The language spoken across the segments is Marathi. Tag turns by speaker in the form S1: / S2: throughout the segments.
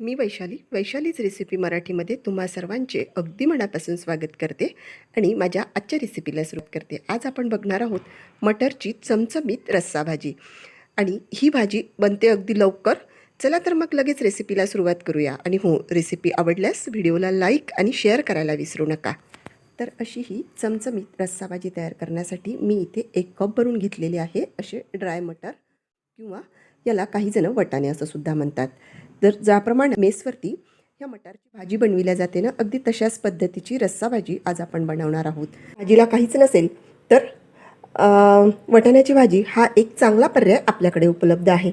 S1: मी वैशाली. वैशालीच रेसिपी मराठीमध्ये तुम्हा सर्वांचे अगदी मनापासून स्वागत करते आणि माझ्या आजच्या रेसिपीला सुरुवात करते. आज आपण बघणार आहोत मटरची चमचमीत रस्सा भाजी. आणि ही भाजी बनते अगदी लवकर. चला तर मग लगेच रेसिपीला सुरुवात करूया. आणि हो रेसिपी आवडल्यास व्हिडिओला लाईक आणि शेअर करायला विसरू नका. तर अशी ही चमचमीत रस्सा भाजी तयार करण्यासाठी मी इथे एक कप भरून घेतलेली आहे. असे ड्राय मटर किंवा याला काही जण वटाणे असं सुद्धा म्हणतात. तर ज्याप्रमाणे मेसवरती ह्या मटारची भाजी बनविल्या जाते ना अगदी तशाच पद्धतीची रस्सा भाजी आज आपण बनवणार आहोत. भाजीला काहीच नसेल तर वटाण्याची भाजी हा एक चांगला पर्याय आपल्याकडे उपलब्ध आहे.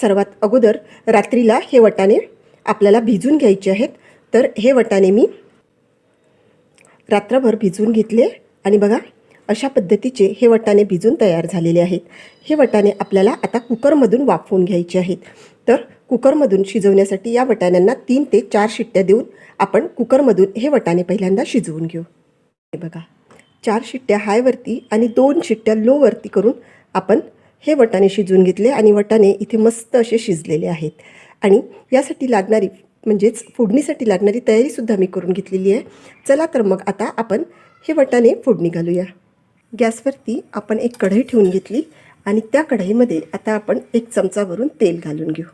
S1: सर्वात अगोदर रात्रीला हे वटाणे आपल्याला भिजून घ्यायचे आहेत. तर हे वटाणे मी रात्रभर भिजवून घेतले आणि बघा अशा पद्धतीचे हे वटाणे भिजून तयार झालेले आहेत. हे वटाणे आपल्याला आता कुकरमधून वाफवून घ्यायचे आहेत. तर कुकरमधून शिजवण्यासाठी या वटाण्यांना तीन ते चार शिट्ट्या देऊन आपण कुकरमधून हे वटाणे पहिल्यांदा शिजवून घेऊ. हे बघा चार शिट्ट्या हायवरती आणि दोन शिट्ट्या लोवरती करून आपण हे वटाणे शिजवून घेतले आणि वटाणे इथे मस्त असे शिजलेले आहेत. आणि यासाठी लागणारी म्हणजेच फोडणीसाठी लागणारी तयारीसुद्धा मी करून घेतलेली आहे. चला तर मग आता आपण हे वटाणे फोडणी घालूया. गॅसवरती आपण एक कढई ठेवून घेतली आणि त्या कढईमध्ये आता आपण एक चमचावरून तेल घालून घेऊ.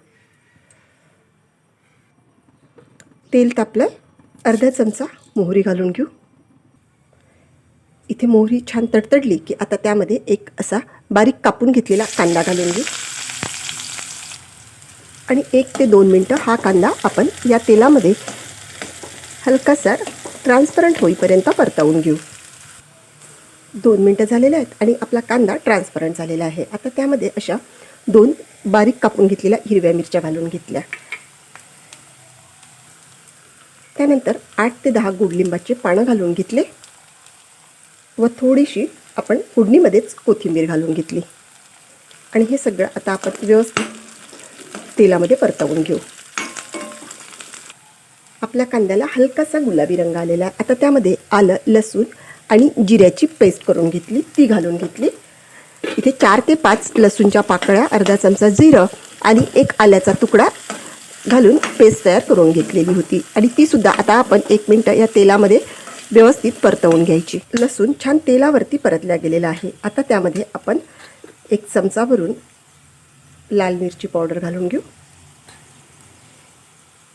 S1: तेल तापलं अर्धा चमचा मोहरी घालून घेऊ. इथे मोहरी छान तडतडली की आता त्यामध्ये एक असा बारीक कापून घेतलेला कांदा घालून घेऊ. आणि एक ते दोन मिनटं हा कांदा आपण या तेलामध्ये हलकासा ट्रान्सपरंट होईपर्यंत परतवून घेऊ. दोन मिनटं झालेले आहेत आणि आपला कांदा ट्रान्सपरंट झालेला आहे. आता त्यामध्ये अशा दोन बारीक कापून घेतलेल्या हिरव्या मिरच्या घालून घेतल्या. त्यानंतर आठ ते दहा गोडलिंबाचे पानं घालून घेतले व थोडीशी आपण फोडणीमध्येच कोथिंबीर घालून घेतली. आणि हे सगळं आता आपण व्यवस्थित तेलामध्ये परतवून घेऊ. आपल्या कांद्याला हलकासा गुलाबी रंग आलेला आहे. आता त्यामध्ये आलं लसूण आणि जिऱ्याची पेस्ट करून घेतली ती घालून घेतली. इथे चार ते पाच लसूणच्या पाकळ्या अर्धा चमचा जिरं आणि एक आल्याचा तुकडा घालून पेस्ट तयार करून घेतलेली होती. आणि तीसुद्धा आता आपण एक मिनटं या तेलामध्ये व्यवस्थित परतवून घ्यायची. लसूण छान तेलावरती परतल्या गेलेला आहे. आता त्यामध्ये आपण एक चमचा भरून लाल मिरची पावडर घालून घेऊ.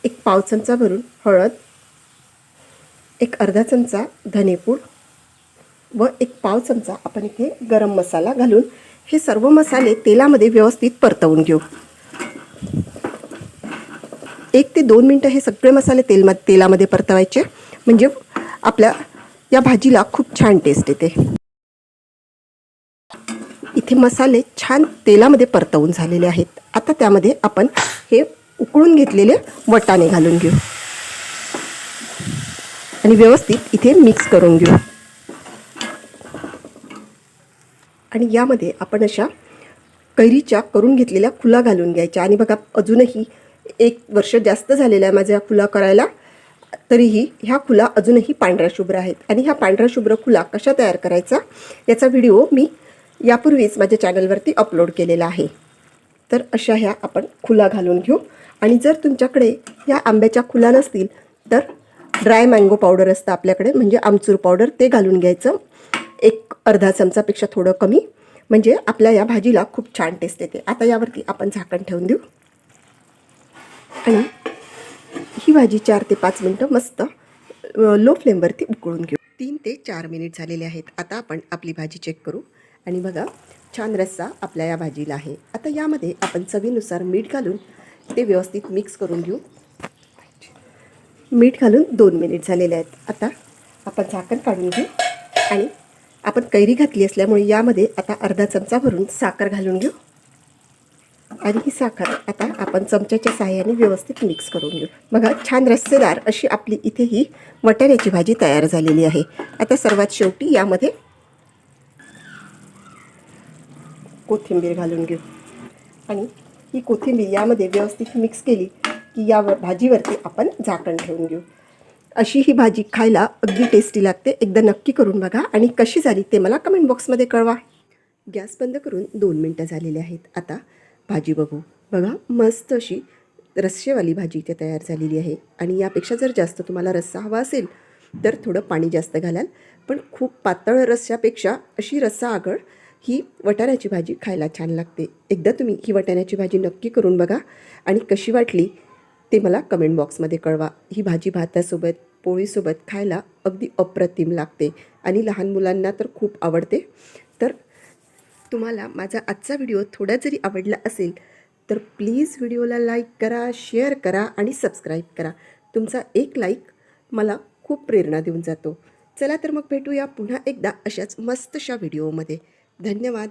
S1: एक पाव चमचा भरून हळद एक अर्धा चमचा धनेपूड व एक पाव चमचा आपण इथे गरम मसाला घालून हे सर्व मसाले तेलामध्ये व्यवस्थित परतवून घेऊ. एक ते दोन मिनटं हे सगळे मसाले तेलमध्ये तेलामध्ये परतवायचे. म्हणजे आपल्या या भाजीला खूप छान टेस्ट येते. इथे मसाले छान तेलामध्ये परतवून झालेले आहेत. आता त्यामध्ये आपण हे उकळून घेतलेले वटाणे घालून घेऊ. आणि व्यवस्थित इथे मिक्स करून घेऊ. आणि यामध्ये आपण अशा कैरीच्या करून घेतलेल्या खुला घालून घ्यायच्या. आणि बघा अजूनही एक वर्ष जास्त झालेलं आहे माझ्या खुला करायला तरीही ह्या खुला अजूनही पांढऱ्या शुभ्र आहेत. आणि ह्या पांढऱ्या शुभ्र खुला कशा तयार करायचा याचा व्हिडिओ मी यापूर्वीच माझ्या चॅनलवरती अपलोड केलेला आहे. तर अशा ह्या आपण खुला घालून घेऊ. आणि जर तुमच्याकडे ह्या आंब्याच्या खुला नसतील तर ड्राय मँगो पावडर असतं आपल्याकडे म्हणजे आमचूर पावडर ते घालून घ्यायचं. एक अर्धा चमचापेक्षा थोडं कमी. म्हणजे आपल्या या भाजीला खूप छान टेस्ट येते. आता यावरती आपण झाकण ठेवून देऊ. आणि ही भाजी चार ते पाच मिनटं मस्त लो फ्लेमवरती उकळून घेऊ. तीन ते चार मिनिट झालेले आहेत. आता आपण आपली भाजी चेक करू. आणि बघा छान रस्सा आपल्या या भाजीला आहे. आता यामध्ये आपण चवीनुसार मीठ घालून ते व्यवस्थित मिक्स करून घेऊ. मीठ घालून दोन मिनिट झालेले आहेत. आता आपण झाकण काढून घेऊ. आणि आपण कैरी घातली असल्यामुळे यामध्ये आता अर्धा चमचा भरून साखर घालून घेऊ. आणि ही साखर आता आपण चमच्याच्या सहाय्याने व्यवस्थित मिक्स करून घेऊ. बघा छान रस्सेदार अशी आपली इथे ही वटाण्याची भाजी तयार झालेली आहे. आता सर्वात शेवटी यामध्ये कोथिंबीर घालून घेऊ. आणि ही कोथिंबीर यामध्ये व्यवस्थित मिक्स केली की या भाजीवरती आपण झाकण ठेवून घेऊ. अशी ही भाजी खायला अगदी टेस्टी लागते. एकदा नक्की करून बघा आणि कशी झाली ते मला कमेंट बॉक्समध्ये कळवा. गॅस बंद करून दोन मिनटं झालेले आहेत. आता भाजी बघू. बघा मस्त अशी रस्सेवाली भाजी इथे तयार झालेली आहे. आणि यापेक्षा जर जास्त तुम्हाला रस्सा हवा असेल तर थोडं पाणी जास्त घालाल. पण खूप पातळ रस्स्यापेक्षा अशी रस्सा आगळ ही वटाण्याची भाजी खायला छान लागते. एकदा तुम्ही ही वटाण्याची भाजी नक्की करून बघा. आणि कशी वाटली ते मला कमेंट बॉक्समध्ये कळवा. ही भाजी भातासोबत पोळीसोबत खायला अगदी अप्रतिम लागते आणि लहान मुलांना तर खूप आवडते. तर तुम्हाला माझा आजचा व्हिडिओ थोडा जरी आवडला असेल तर प्लीज व्हिडिओला लाईक करा शेअर करा आणि सबस्क्राईब करा. तुमचा एक लाईक मला खूप प्रेरणा देऊन जातो. चला तर मग भेटूया पुन्हा एकदा अशाच मस्तशा व्हिडिओमध्ये. धन्यवाद.